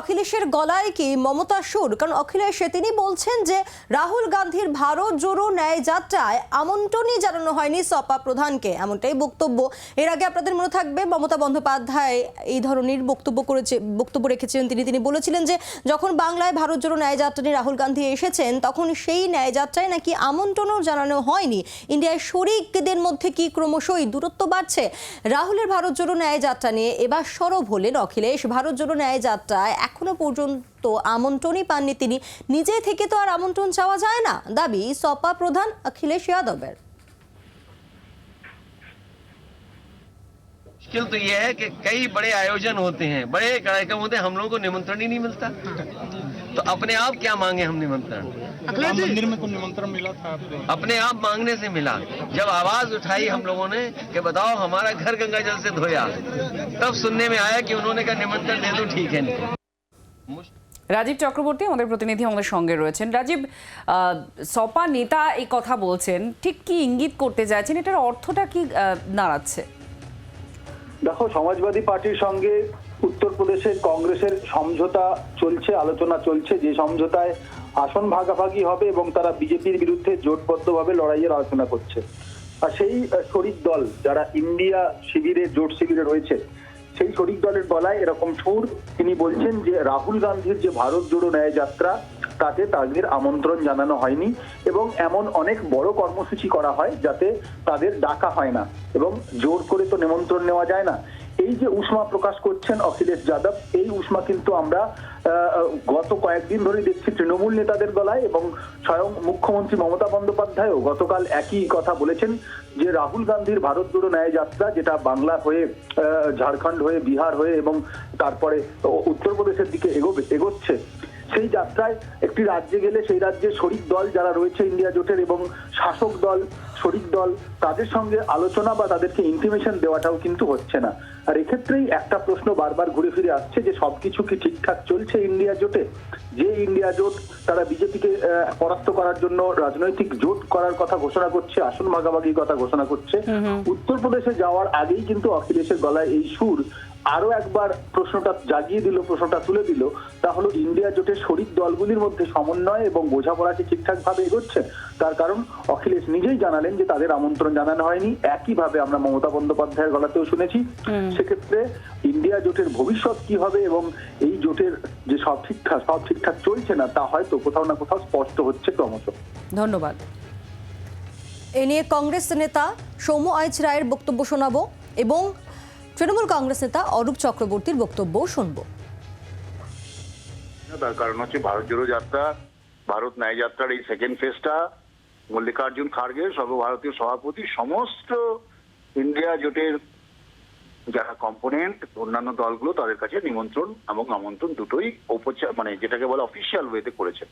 অখিলেশের গলায় কি মমতা সুর? কারণ অখিলেশ, তিনি বলছেন যে রাহুল গান্ধীর ভারত জোড়ো ন্যায় যাত্রায় আমন্ত্রণই জানানো হয়নি সপা প্রধানকে। এমনটাই বক্তব্য। এর আগে আপনাদের মনে থাকবে, মমতা বন্দ্যোপাধ্যায় এই ধরনের বক্তব্য করেছে, বক্তব্য রেখেছিলেন তিনি। তিনি বলেছিলেন যে যখন বাংলায় ভারত জোড়ো ন্যায় যাত্রা নিয়ে রাহুল গান্ধী এসেছেন, তখন সেই ন্যায় যাত্রায় নাকি আমন্ত্রণও জানানো হয়নি। ইন্ডিয়ায় শরিকদের মধ্যে কি ক্রমশই দূরত্ব বাড়ছে? রাহুলের ভারত জোড়ো ন্যায় যাত্রা নিয়ে এবার সরব হলেন অখিলেশ। ভারত জোড়ো ন্যায় যাত্রায় এখনো পর্যন্ত আমন্ত্রণই পাননি তিনি নিজে থেকে তো আর আমন্ত্রণ চাওয়া যায় না দাবি সপা প্রধান অখিলেশ যাদবের मुश्किल तो ये है कि कई बड़े आयोजन होते हैं बड़े कार्यक्रम होते हैं हम लोगों को निमंत्रण ही नहीं मिलता तो अपने आप क्या मांगे हम निमंत्रण राम मंदिर में कुछ निमंत्रण मिला था आपको अपने आप मांगने से मिला जब आवाज उठाई हम लोगों ने कि बताओ हमारा घर गंगा जल से धोया तब सुनने में आया कि उन्होंने का निमंत्रण दे दो ठीक है রাজীব চক্রবর্তী আমাদের প্রতিনিধি আমাদের সঙ্গে রয়েছেন। রাজীব সপা নেতা এই কথা বলছেন ঠিক কি ইঙ্গিত করতে চাইছেন এটার অর্থটা কি দাঁড়াচ্ছে? দেখো সমাজবাদী পার্টির সঙ্গে উত্তরপ্রদেশের কংগ্রেসের সমঝোতা চলছে আলোচনা চলছে। যে সমঝোতায় আসন ভাগাভাগি হবে এবং তারা বিজেপির বিরুদ্ধে জোটবদ্ধভাবে লড়াইয়ের আলোচনা করছে। আর সেই শরিক দল যারা ইন্ডিয়া শিবিরে জোট শিবিরে রয়েছে সেই শরিক দলের গলায় এরকম সুর, তিনি বলছেন যে রাহুল গান্ধীর যে ভারত জোড়ো ন্যায় যাত্রা, তাতে তাদের আমন্ত্রণ জানানো হয়নি এবং এমন অনেক বড় কর্মসূচি করা হয় যাতে তাদের ডাকা হয় না এবং জোর করে তো নিমন্ত্রণ নেওয়া যায় না। এই যে উষ্মা প্রকাশ করছেন অখিলেশ যাদব, এই উষ্মা কিন্তু আমরা গত কয়েকদিন ধরে দেখছি তৃণমূল নেতাদের গলায় এবং স্বয়ং মুখ্যমন্ত্রী মমতা বন্দ্যোপাধ্যায়ও গতকাল একই কথা বলেছেন যে রাহুল গান্ধীর ভারত জোড়ো ন্যায় যাত্রা যেটা বাংলা হয়ে ঝাড়খণ্ড হয়ে, বিহার হয়ে এবং তারপরে উত্তরপ্রদেশের দিকে এগোবে, এগোচ্ছে সেই যাত্রায় একটি রাজ্যে গেলে সেই রাজ্যের শরিক দল যারা রয়েছে ইন্ডিয়া জোটের এবং শাসক দল শরিক দল তাদের সঙ্গে আলোচনা বা তাদেরকে ইনফরমেশন দেওয়াটাও কিন্তু হচ্ছে না। আর এক্ষেত্রেই একটা প্রশ্ন বারবার ঘুরে ফিরে আসছে যে সবকিছু কি ঠিকঠাক চলছে ইন্ডিয়া জোটে? যে ইন্ডিয়া জোট তারা বিজেপিকে পরাস্ত করার জন্য রাজনৈতিক জোট করার কথা ঘোষণা করছে আসন ভাগাভাগির কথা ঘোষণা করছে। উত্তরপ্রদেশে যাওয়ার আগেই কিন্তু অখিলেশের গলায় এই সুর আরও একবার প্রশ্নটা জাগিয়ে দিল প্রশ্নটা তুলে দিল তা হলো ইন্ডিয়া জোটের শরিক দলগুলির মধ্যে সমন্বয় এবং বোঝাপড়া কি ঠিকঠাক ভাবে এগোচ্ছে। তার কারণ অখিলেশ নিজেই জানালেন যে তাদের আমন্ত্রণ জানানো হয়নি। একইভাবে আমরা মমতা বন্দ্যোপাধ্যায়ের গলাতেও শুনেছি। সেক্ষেত্রে ইন্ডিয়া জোটের ভবিষ্যৎ কি হবে এবং এই জোটের যে সব ঠিকঠাক সব ঠিকঠাক চলছে না তা হয়তো কোথাও না কোথাও স্পষ্ট হচ্ছে ক্রমশ। ধন্যবাদ। এ নিয়ে কংগ্রেস নেতা সৌম্য আইচ রায়ের বক্তব্য শোনাবো এবং তৃণমূল কংগ্রেস নেতা অরূপ চক্রবর্তীর বক্তব্য শুনব। তার কারণ হচ্ছে ভারত জোড়ো যাত্রা, ভারত ন্যায় যাত্রার এই সেকেন্ড ফেজটা মল্লিকার্জুন খাড়গে সর্বভারতীয় সভাপতি, সমস্ত ইন্ডিয়া জোটের যারা কম্পোনেন্ট অন্যান্য দলগুলো তাদের কাছে নিমন্ত্রণ এবং আমন্ত্রণ দুটোই ঔপচার মানে যেটাকে বলে অফিসিয়াল ওয়েতে করেছেন।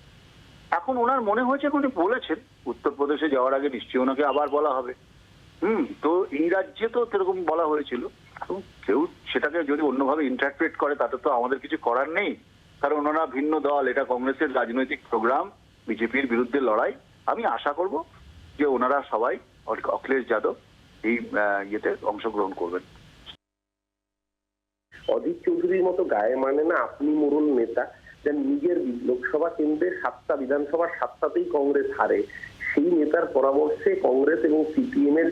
এখন ওনার মনে হয়েছে উনি বলেছেন, উত্তরপ্রদেশে যাওয়ার আগে নিশ্চয়ই ওনাকে আবার বলা হবে। হুম, তো এই রাজ্যে তো সেরকম বলা হয়েছিল। এখন কেউ সেটাকে যদি অন্যভাবে ইন্টারপ্রেট করে, তাতে তো আমাদের কিছু করার নেই। কারণ ওনারা ভিন্ন দল, এটা কংগ্রেসের রাজনৈতিক প্রোগ্রাম বিজেপির বিরুদ্ধে লড়াই। আমি আশা করব যে ওনারা সবাই, অখিলেশ যাদব, এই ইয়েতে অংশগ্রহণ করবেন। অধীর চৌধুরীর মতো গায়ে মানে না আপনি মোড়ল নেতা যেন নিজের লোকসভা কেন্দ্রের সাতটা, বিধানসভার সাতটাতেই কংগ্রেস হারে। সেই নেতার পরামর্শে কংগ্রেস এবং সিপিএম এর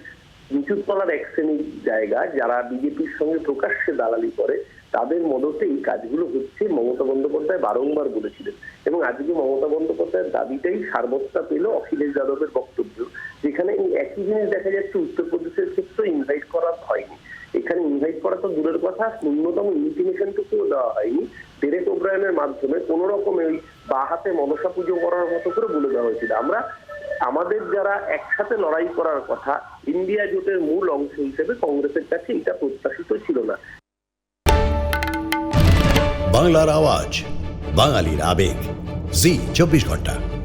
নিচুর তলার এক শ্রেণির জায়গা যারা বিজেপির সঙ্গে প্রকাশ্যে দালালি করে, তাদের মদতে এই কাজগুলো হচ্ছে। মমতা বন্দ্যোপাধ্যায় বারংবার বলেছিলেন। এবং আজকে মমতা বন্দ্যোপাধ্যায়ের দাবিটাই সার্বত্তা পেল অখিলেশ যাদবের বক্তব্য, যেখানে এই একই জিনিস দেখা যাচ্ছে, উত্তরপ্রদেশের ক্ষেত্রে ইনভাইট করা হয়নি। এখানে ইনভাইট করা তো দূরের কথা, ন্যূনতম ইন্টিমেশনটুকুও দেওয়া হয়নি। ডেরেক ওব্রায়নের মাধ্যমে কোন রকম ওই বা হাতে মনসা পুজো করার মতো করে বলে দেওয়া হয়েছিল। আমরা আমাদের যারা একসাথে লড়াই করার কথা, ইন্ডিয়া জোটের মূল অংশ হিসেবে কংগ্রেসের কাছে এটা প্রত্যাশিত ছিল না। বাংলার আওয়াজ, বাঙালির আবেগ। জি, চব্বিশ ঘণ্টা।